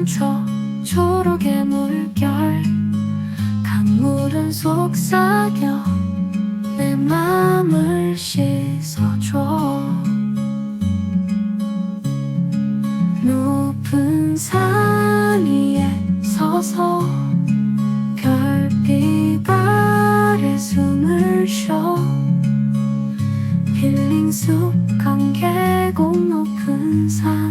춤춰 초록의 물결 강물은 속삭여 내 맘을 씻어줘. 높은 산 위에 서서 별빛 아래 숨을 쉬어. 힐링 숲 강계곡 높은 산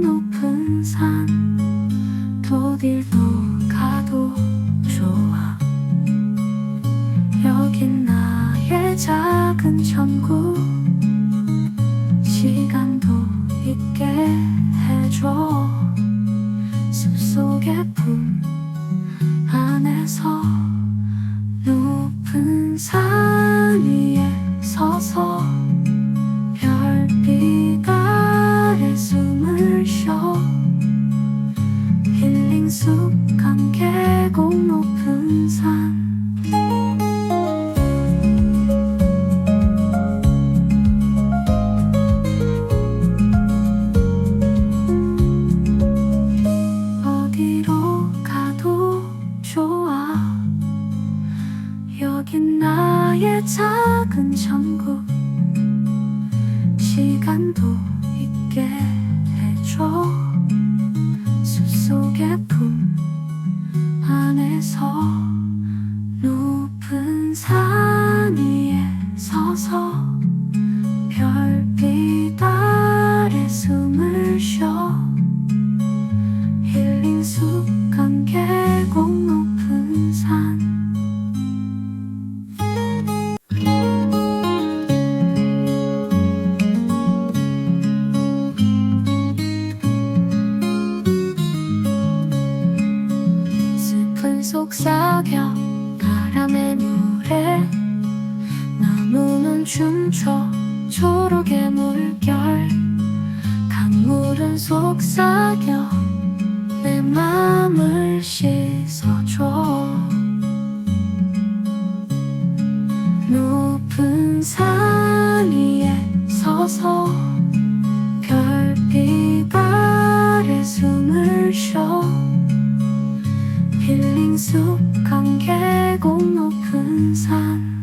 높은 산 어딜도 가도 좋아. 여긴 나의 작은 천국. 시간도 있게 해줘. 숲속의 품 안에서 높은 산 위에 서서 작은 천국 시간도 있게 해줘. 숲속의 품 안에서 높은 산위 춤춰 초록의 물결 강물은 속삭여 내 맘을 씻어줘. 높은 산 위에 서서 별빛 아래 숨을 쉬어. 힐링 숲 강계곡 높은 산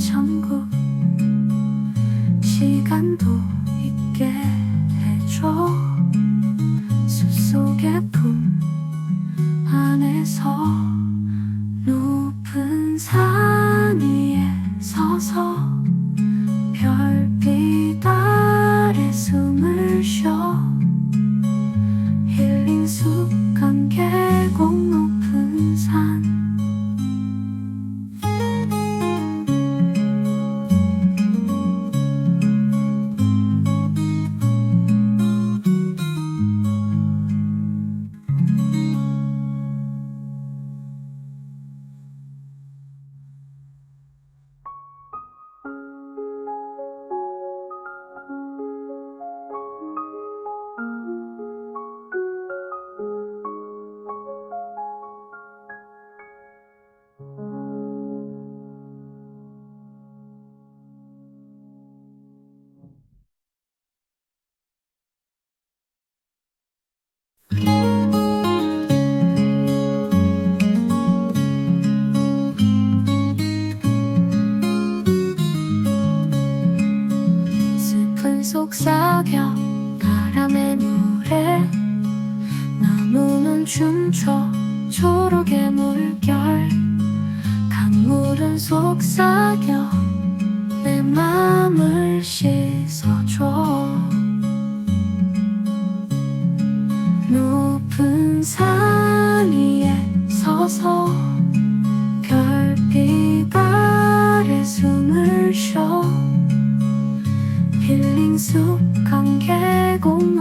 천국 시간도 있게 해줘. 숲속의 품 안에서 높은 산 서서 춤춰 초록의 물결 강물은 속삭여 내 맘을 씻어줘. 높은 산 위에 서서 별빛 아래 숨을 쉬어. 힐링 계곡 높